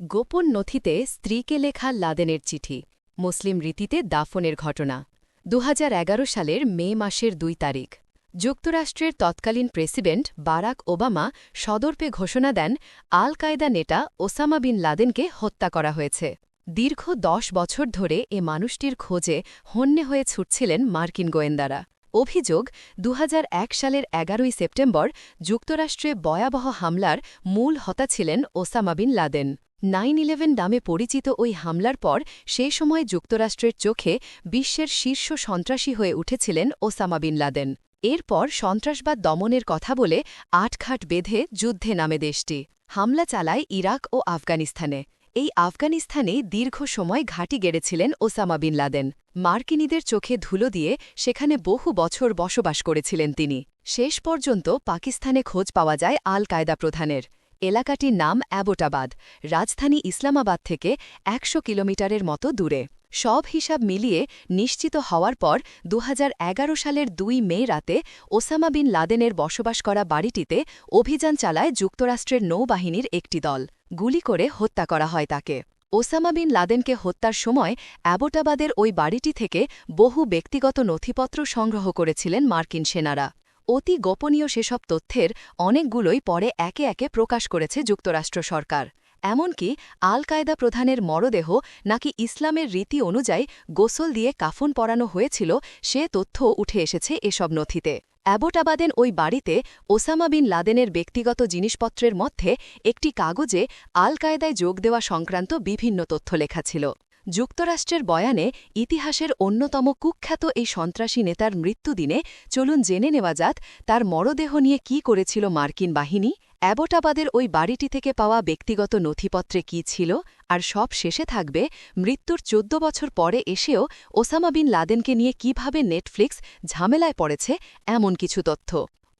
গোপন নথিতে স্ত্রীকে লেখা লাদেনের চিঠি, মুসলিম রীতিতে দাফনের ঘটনা, দুহাজার এগারো সালের মে মাসের দুই তারিখ। যুক্তরাষ্ট্রের তৎকালীন প্রেসিডেন্ট বারাক ওবামা সদর্পে ঘোষণা দেন আল কায়দা নেতা ওসামা বিন লাদেনকে হত্যা করা হয়েছে। দীর্ঘ দশ বছর ধরে এ মানুষটির খোঁজে হন্যে হয়ে ছুটছিলেন মার্কিন গোয়েন্দারা। অভিযোগ, দুহাজার এক সালের এগারোই সেপ্টেম্বর যুক্তরাষ্ট্রে ভয়াবহ হামলার মূল হতা ছিলেন Osama bin Laden. Nine eleven নামে পরিচিত ওই হামলার পর সে সময় যুক্তরাষ্ট্রের চোখে বিশ্বের শীর্ষ সন্ত্রাসী হয়ে উঠেছিলেন ওসামা বিন লাদেন। এরপর সন্ত্রাসবাদ দমনের কথা বলে আটঘাট বেঁধে যুদ্ধে নামে দেশটি। হামলা চালায় ইরাক ও আফগানিস্তানে। এই আফগানিস্তানে দীর্ঘ সময় ঘাঁটি গেড়েছিলেন ওসামা বিন লাদেন। মার্কিনীদের চোখে ধুলো দিয়ে সেখানে বহু বছর বসবাস করেছিলেন তিনি। শেষ পর্যন্ত পাকিস্তানে খোঁজ পাওয়া যায় আল কায়দা প্রধানের। এলাকাটির নাম অ্যাবোটাবাদ। রাজধানী ইসলামাবাদ থেকে একশো কিলোমিটারের মতো দূরে। সব হিসাব মিলিয়ে নিশ্চিত হওয়ার পর দু হাজার এগারো সালের দুই মে রাতে ওসামা বিন লাদেনের বসবাস করা বাড়িটিতে অভিযান চালায় যুক্তরাষ্ট্রের নৌবাহিনীর একটি দল। গুলি করে হত্যা করা হয় তাকে। ওসামা বিন লাদেনকে হত্যার সময় অ্যাবোটাবাদের ওই বাড়িটি থেকে বহু ব্যক্তিগত নথিপত্র সংগ্রহ করেছিলেন মার্কিন সেনারা। অতি গোপনীয় সেসব তথ্যের অনেকগুলোই পরে একে একে প্রকাশ করেছে যুক্তরাষ্ট্র সরকার। এমনকি আল কায়দা প্রধানের মরদেহ নাকি ইসলামের রীতি অনুযায়ী গোসল দিয়ে কাফন পরানো হয়েছিল, সে তথ্য উঠে এসেছে এসব নথিতে। অ্যাবোটাবাদেন ওই বাড়িতে ওসামা বিন লাদেনের ব্যক্তিগত জিনিসপত্রের মধ্যে একটি কাগজে আল কায়দায় যোগ দেওয়া সংক্রান্ত বিভিন্ন তথ্য লেখা ছিল। যুক্তরাষ্ট্রের বয়ানে, ইতিহাসের অন্যতম কুখ্যাত এই সন্ত্রাসী নেতার মৃত্যুদিনে চলুন জেনে নেওয়া যাত তার মরদেহ নিয়ে কি করেছিল মার্কিন বাহিনী, অ্যাবোটাবাদের ওই বাড়িটি থেকে পাওয়া ব্যক্তিগত নথিপত্রে কি ছিল, আর সব শেষে থাকবে মৃত্যুর চোদ্দ বছর পরে এসেও ওসামা বিন লাদেনকে নিয়ে কীভাবে নেটফ্লিক্স ঝামেলায় পড়েছে এমন কিছু তথ্য।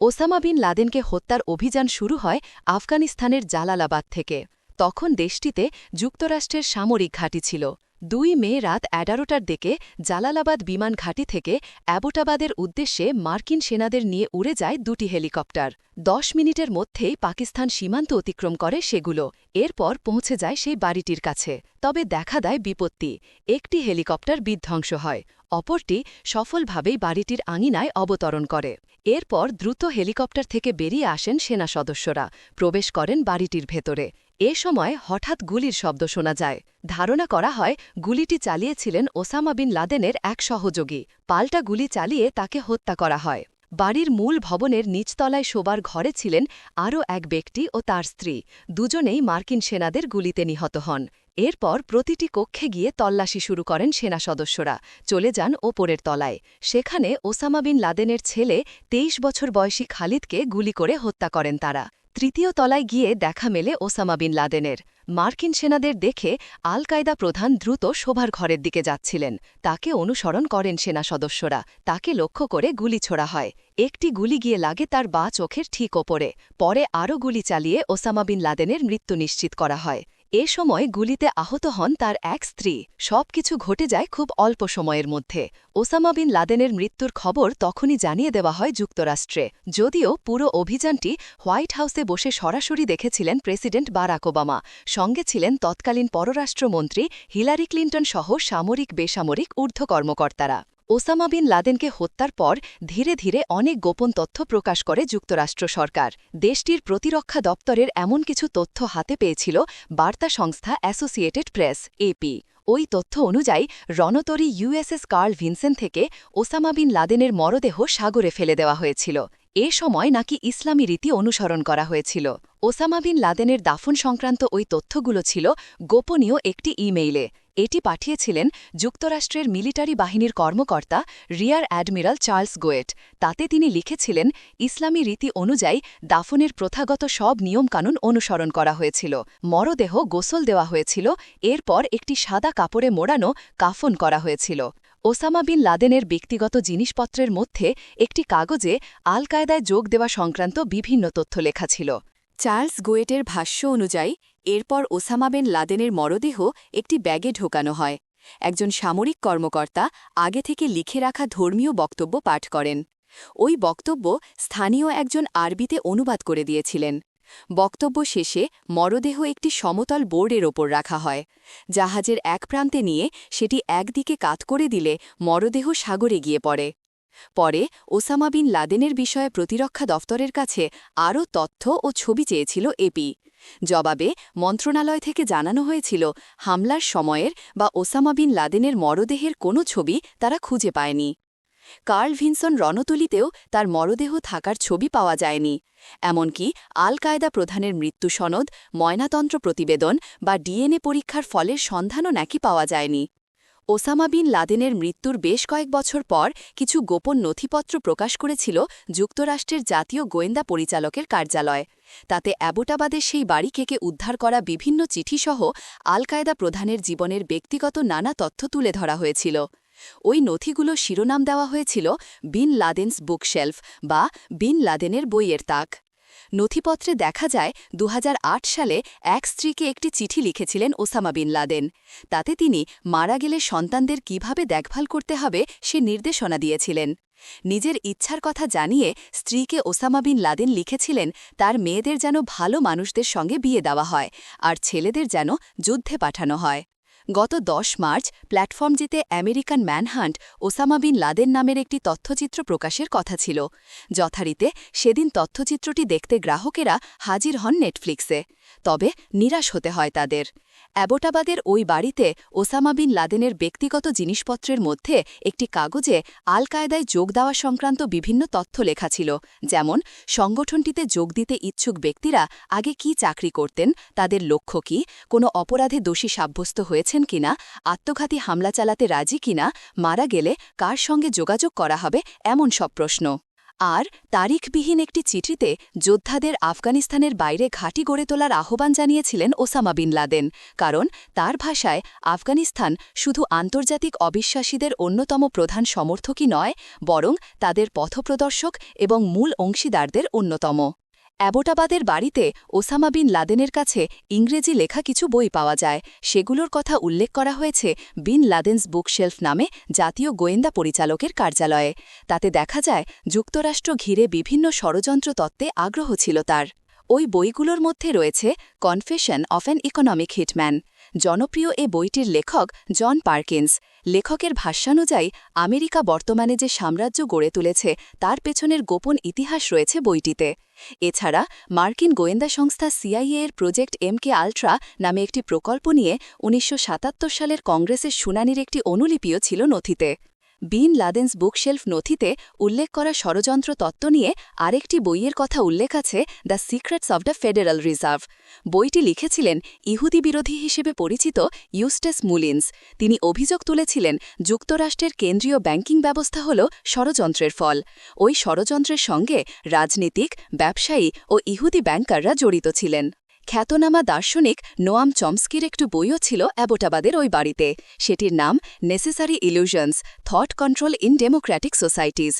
ওসামা বিন লাদেনকে হত্যার অভিযান শুরু হয় আফগানিস্তানের জালালাবাদ থেকে। তখন দেশটিতে যুক্তরাষ্ট্রের সামরিক ঘাঁটি ছিল। দুই মে রাত এগারোটার দিকে জালালাবাদ বিমান ঘাঁটি থেকে অ্যাবোটাবাদের উদ্দেশ্যে মার্কিন সেনাদের নিয়ে উড়ে যায় দুটি হেলিকপ্টার। দশ মিনিটের মধ্যেই পাকিস্তান সীমান্ত অতিক্রম করে সেগুলো। এরপর পৌঁছে যায় সেই বাড়িটির কাছে। তবে দেখা দেয় বিপত্তি। একটি হেলিকপ্টার বিধ্বংস হয়। অপরটি সফলভাবেই বাড়িটির আঙিনায় অবতরণ করে। এরপর দ্রুত হেলিকপ্টার থেকে বেরিয়ে আসেন সেনা সদস্যরা। প্রবেশ করেন বাড়িটির ভেতরে। এ সময় হঠাৎ গুলির শব্দ শোনা যায়। ধারণা করা হয়, গুলিটি চালিয়েছিলেন ওসামা বিন লাদেনের এক সহযোগী। পাল্টা গুলি চালিয়ে তাকে হত্যা করা হয়। বাড়ির মূল ভবনের নিচতলায় শোবার ঘরে ছিলেন আরও এক ব্যক্তি ও তার স্ত্রী। দুজনেই মার্কিন সেনাদের গুলিতে নিহত হন। এরপর প্রতিটি কক্ষে গিয়ে তল্লাশি শুরু করেন সেনা সদস্যরা। চলে যান ওপরের তলায়। সেখানে ওসামা বিন লাদেনের ছেলে তেইশ বছর বয়সী খালিদকে গুলি করে হত্যা করেন তারা। তৃতীয় তলায় গিয়ে দেখা মেলে ওসামা বিন লাদেনের। মার্কিন সেনাদের দেখে আল কায়দা প্রধান দ্রুত শোভার ঘরের দিকে যাচ্ছিলেন। তাকে অনুসরণ করেন সেনা সদস্যরা। তাকে লক্ষ্য করে গুলি ছোড়া হয়। একটি গুলি গিয়ে লাগে তার বা চোখের ঠিক ওপরে। পরে আরও গুলি চালিয়ে ওসামা বিন লাদেনের মৃত্যু নিশ্চিত করা হয়। এ সময় গুলিতে আহত হন তার এক স্ত্রী। সবকিছু ঘটে যায় খুব অল্প সময়ের মধ্যে। ওসামা বিন লাদেনের মৃত্যুর খবর তখনই জানিয়ে দেওয়া হয় যুক্তরাষ্ট্রে। যদিও পুরো অভিযানটি হোয়াইট হাউসে বসে সরাসরি দেখেছিলেন প্রেসিডেন্ট বারাক ওবামা। সঙ্গে ছিলেন তৎকালীন পররাষ্ট্রমন্ত্রী হিলারি ক্লিন্টন সহ সামরিক বেসামরিক ঊর্ধ্ব কর্মকর্তারা ওসামা বিন লাদেনকে হত্যার পর ধীরে ধীরে অনেক গোপন তথ্য প্রকাশ করে যুক্তরাষ্ট্র সরকার। দেশটির প্রতিরক্ষা দপ্তরের এমন কিছু তথ্য হাতে পেয়েছিল বার্তা সংস্থা অ্যাসোসিয়েটেড প্রেস এপি ওই তথ্য অনুযায়ী, রণতরী ইউএসএস কার্ল ভিনসেন থেকে ওসামা বিন লাদেনের মরদেহ সাগরে ফেলে দেওয়া হয়েছিল। এ সময় নাকি ইসলামী রীতি অনুসরণ করা হয়েছিল। ওসামা বিন লাদেনের দাফন সংক্রান্ত ওই তথ্যগুলো ছিল গোপনীয় একটি ইমেইলে। এটি পাঠিয়েছিলেন যুক্তরাষ্ট্রের মিলিটারি বাহিনীর কর্মকর্তা রিয়ার অ্যাডমিরাল চার্লস গোয়েট। তাতে তিনি লিখেছিলেন, ইসলামী রীতি অনুযায়ী দাফনের প্রথাগত সব নিয়মকানুন অনুসরণ করা হয়েছিল। মরদেহ গোসল দেওয়া হয়েছিল, এরপর একটি সাদা কাপড়ে মোড়ানো কাফন করা হয়েছিল। ওসামা বিন লাদেনের ব্যক্তিগত জিনিসপত্রের মধ্যে একটি কাগজে আল কায়দায় যোগ দেওয়া সংক্রান্ত বিভিন্ন তথ্য লেখা ছিল। চার্লস গোয়েটের ভাষ্য অনুযায়ী, এরপর ওসামা বিন লাদেনের মরদেহ একটি ব্যাগে ঢোকানো হয়। একজন সামরিক কর্মকর্তা আগে থেকে লিখে রাখা ধর্মীয় বক্তব্য পাঠ করেন। ওই বক্তব্য স্থানীয় একজন আরবিতে অনুবাদ করে দিয়েছিলেন। বক্তব্য শেষে মরদেহ একটি সমতল বোর্ডের ওপর রাখা হয়। জাহাজের এক প্রান্তে নিয়ে সেটি একদিকে কাত করে দিলে মরদেহ সাগরে গিয়ে পড়ে। পরে ওসামা বিন লাদেনের বিষয়ে প্রতিরক্ষা দফতরের কাছে আরও তথ্য ও ছবি চেয়েছিল এপি জবাবে মন্ত্রণালয় থেকে জানানো হয়েছিল, হামলার সময়ের বা ওসামা বিন লাদেনের মরদেহের কোনো ছবি তারা খুঁজে পায়নি। কার্ল ভিনসন রণতলিতেও তার মরদেহ থাকার ছবি পাওয়া যায়নি। এমনকি আল কায়দা প্রধানের মৃত্যু সনদ, ময়নাতন্ত্র প্রতিবেদন বা ডিএনএ পরীক্ষার ফলের সন্ধানও নাকি পাওয়া যায়নি। ওসামা বিন লাদেনের মৃত্যুর বেশ কয়েক বছর পর কিছু গোপন নথিপত্র প্রকাশ করেছিল যুক্তরাষ্ট্রের জাতীয় গোয়েন্দা পরিচালকের কার্যালয়। তাতে অ্যাবোটাবাদের সেই বাড়ি থেকে উদ্ধার করা বিভিন্ন চিঠিসহ আল কায়দা প্রধানের জীবনের ব্যক্তিগত নানা তথ্য তুলে ধরা হয়েছিল। ওই নথিগুলো শিরোনাম দেওয়া হয়েছিল বিন লাদেন্স বুকশেলফ বা বিন লাদেনের বইয়ের তাক। নথিপত্রে দেখা যায়, দুহাজার আট সালে এক স্ত্রীকে একটি চিঠি লিখেছিলেন ওসামা বিন লাদেন। তাতে তিনি, মারা গেলে সন্তানদের কীভাবে দেখভাল করতে হবে সে নির্দেশনা দিয়েছিলেন। নিজের ইচ্ছার কথা জানিয়ে স্ত্রীকে ওসামা বিন লাদেন লিখেছিলেন, তার মেয়েদের যেন ভালো মানুষদের সঙ্গে বিয়ে দেওয়া হয়, আর ছেলেদের যেন যুদ্ধে পাঠানো হয়। গত দশ মার্চ প্ল্যাটফর্ম জিতে American manhunt Osama bin Laden নামের একটি তথ্যচিত্র প্রকাশের কথা ছিল। যথারীতে সেদিন তথ্যচিত্রটি দেখতে গ্রাহকেরা হাজির হন নেটফ্লিক্সে। তবে নিরাশ হতে হয় তাদের। অ্যাবোটাবাদের ওই বাড়িতে ওসামা বিন লাদেনের ব্যক্তিগত জিনিসপত্রের মধ্যে একটি কাগজে আল কায়দায় যোগ দেওয়া সংক্রান্ত বিভিন্ন তথ্য লেখা ছিল, যেমন, সংগঠনটিতে যোগ দিতে ইচ্ছুক ব্যক্তিরা আগে কি চাকরি করতেন, তাদের লক্ষ্য কি, কোনো অপরাধে দোষী সাব্যস্ত হয়েছেন কিনা, আত্মঘাতী হামলা চালাতে রাজি কিনা, মারা গেলে কার সঙ্গে যোগাযোগ করা হবে, এমন সব প্রশ্ন। আর তারিখবিহীন একটি চিঠিতে যোদ্ধাদের আফগানিস্তানের বাইরে ঘাঁটি গড়ে তোলার আহ্বান জানিয়েছিলেন ওসামা বিন লাদেন, কারণ তার ভাষায় আফগানিস্তান শুধু আন্তর্জাতিক অবিশ্বাসীদের অন্যতম প্রধান সমর্থকই নয়, বরং তাদের পথপ্রদর্শক এবং মূল অংশীদারদের অন্যতম। অ্যাবোটাবাদের বাড়িতে ওসামা বিন লাদেনের কাছে ইংরেজি লেখা কিছু বই পাওয়া যায়। সেগুলোর কথা উল্লেখ করা হয়েছে বিন লাদেন্স বুকশেলফ নামে জাতীয় গোয়েন্দা পরিচালকের কার্যালয়ে। তাতে দেখা যায়, যুক্তরাষ্ট্র ঘিরে বিভিন্ন ষড়যন্ত্র তত্ত্বে আগ্রহ ছিল তার। ওই বইগুলোর মধ্যে রয়েছে confession of an economic hitman. জনপ্রিয় এ বইটির লেখক জন পার্কিন্স। লেখকের ভাষ্যানুযায়ী, আমেরিকা বর্তমানে যে সাম্রাজ্য গড়ে তুলেছে, তার পেছনের গোপন ইতিহাস রয়েছে বইটিতে। এছাড়া, মার্কিন গোয়েন্দা সংস্থা সিআইএ এর প্রজেক্ট এম কে আলট্রা নামে একটি প্রকল্প নিয়ে উনিশশো সাতাত্তর সালের কংগ্রেসের শুনানির একটি অনুলিপিও ছিল নথিতে। বিন লাদেন্স বুকশেলফ নথিতে উল্লেখ করা ষড়যন্ত্র তত্ত্ব নিয়ে আরেকটি বইয়ের কথা উল্লেখ আছে the secrets of the federal reserve. বইটি লিখেছিলেন ইহুদি বিরোধী হিসেবে পরিচিত ইউস্টেস মুলিন্স। তিনি অভিযোগ তুলেছিলেন, যুক্তরাষ্ট্রের কেন্দ্রীয় ব্যাংকিং ব্যবস্থা হল ষড়যন্ত্রের ফল। ওই ষড়যন্ত্রের সঙ্গে রাজনীতিক, ব্যবসায়ী ও ইহুদি ব্যাংকাররা জড়িত ছিলেন। খ্যাতনামা দার্শনিক নোয়াম চমস্কির একটু বইও ছিল অ্যাবোটাবাদের ওই বাড়িতে। সেটির নাম necessary illusions thought control in democratic societies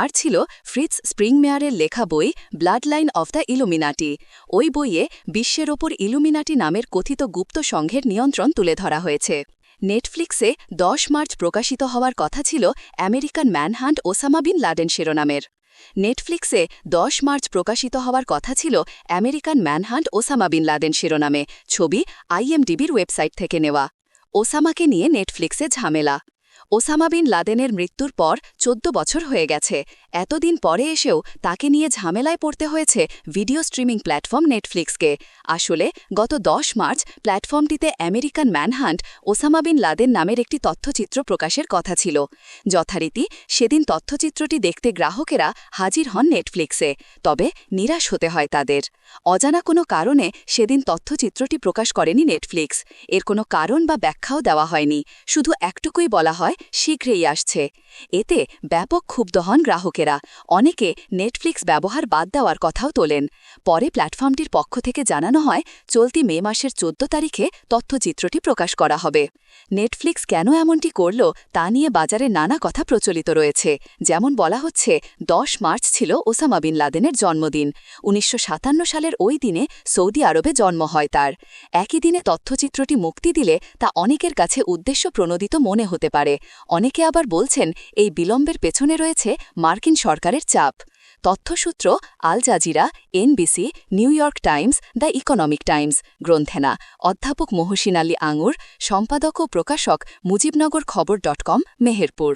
আর ছিল ফ্রিটস স্প্রিংমেয়ারের লেখা বই blood line of the Illuminati ওই বইয়ে বিশ্বের ওপর ইলুমিনাটি নামের কথিত গুপ্ত সংঘের নিয়ন্ত্রণ তুলে ধরা হয়েছে। নেটফ্লিক্সে দশ মার্চ প্রকাশিত হওয়ার কথা ছিল American Manhunt Osama bin Laden শিরোনামের। নেটফ্লিক্সে দশ মার্চ প্রকাশিত হওয়ার কথা ছিল American manhunt Osama bin Laden শিরোনামে। ছবি আইএমডিবির ওয়েবসাইট থেকে নেওয়া। ওসামাকে নিয়ে নেটফ্লিক্সে ঝামেলা। ওসামা বিন লাদেনের মৃত্যুর পর চোদ্দ বছর হয়ে গেছে। এতদিন পরে এসেও তাকে নিয়ে ঝামেলায় পড়তে হয়েছে ভিডিও স্ট্রিমিং প্ল্যাটফর্ম নেটফ্লিক্সকে। আসলে গত দশ March প্ল্যাটফর্মটিতে American manhunt Osama bin Laden নামের একটি তথ্যচিত্র প্রকাশের কথা ছিল। যথারীতি সেদিন তথ্যচিত্রটি দেখতে গ্রাহকেরা হাজির হন নেটফ্লিক্সে, তবে নিরাশ হতে হয় তাদের। অজানা কোনো কারণে সেদিন তথ্যচিত্রটি প্রকাশ করেনি নেটফ্লিক্স। এর কোনো কারণ বা ব্যাখ্যাও দেওয়া হয়নি। শুধু একটুকুই বলা হয় শীঘ্রই আসছে। এতে ব্যাপক ক্ষুব্ধ হন গ্রাহকেরা। অনেকে নেটফ্লিক্স ব্যবহার বাদ দেওয়ার কথাও তোলেন। পরে প্ল্যাটফর্মটির পক্ষ থেকে জানানো হয়, চলতি মে মাসের চোদ্দ তারিখে তথ্যচিত্রটি প্রকাশ করা হবে। নেটফ্লিক্স কেন এমনটি করল, তা নিয়ে বাজারে নানা কথা প্রচলিত রয়েছে। যেমন বলা হচ্ছে, দশ মার্চ ছিল ওসামা বিন লাদেনের জন্মদিন। উনিশশো সাতান্ন সালের ওই দিনে সৌদি আরবে জন্ম হয় তার। একই দিনে তথ্যচিত্রটি মুক্তি দিলে তা অনেকের কাছে উদ্দেশ্য প্রণোদিত মনে হতে পারে। অনেকে আবার বলছেন এই বিলম্বের পেছনে রয়েছে মার্কিন সরকারের চাপ। তথ্যসূত্র Al Jazeera, NBC, New York Times, the Economic Times, গ্রন্থেনা। অধ্যাপক মহসিন আলী আঙুর, সম্পাদক ও প্রকাশক মুজিবনগর খবর ডট কম, মেহেরপুর।